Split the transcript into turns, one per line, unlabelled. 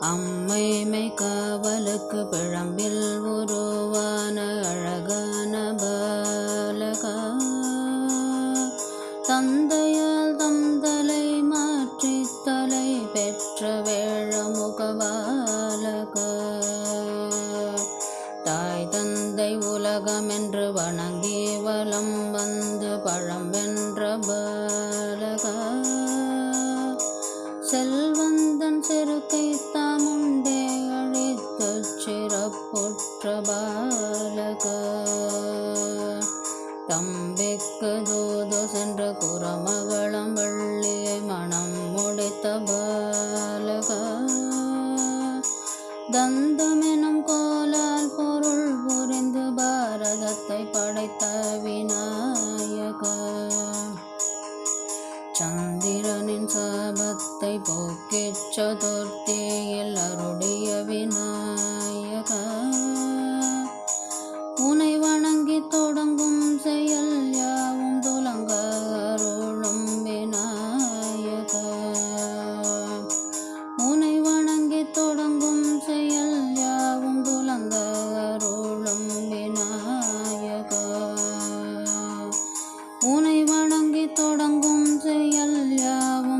அம்மைமை காவலுக்கு பிழம்பில் உருவான அழகான பாலகா. தந்தையால் தந்தலை மாற்றி தலை பெற்ற வேழ முகவாலகா தாய் தந்தை உலகம் என்று வணங்கி வலம் வந்து பழம் வென்ற செல்வந்தன் செருக்கை தாமுண்டே அழித்த சிறப்புற்ற பாலக தம்பிக்கு தூது சென்ற குரமகளம் வள்ளியை மனம் முடித்த பாலக. தந்தமெனும் கோலால் பொருள் புரிந்து பாரதத்தை படைத்த விநாயக. சந்தி துன்பத்தை போக்கி சதுர்த்தியில் அருடைய விநாயக. உனை வணங்கி தொடங்கும் செயல் யாவும் துலங்க அருளும் விநாயக. உனை வணங்கி தொடங்கும் செயல் யாவும் துலங்க அருளும் விநாயக. உனை வணங்கி தொடங்கும் செயல் யாவும்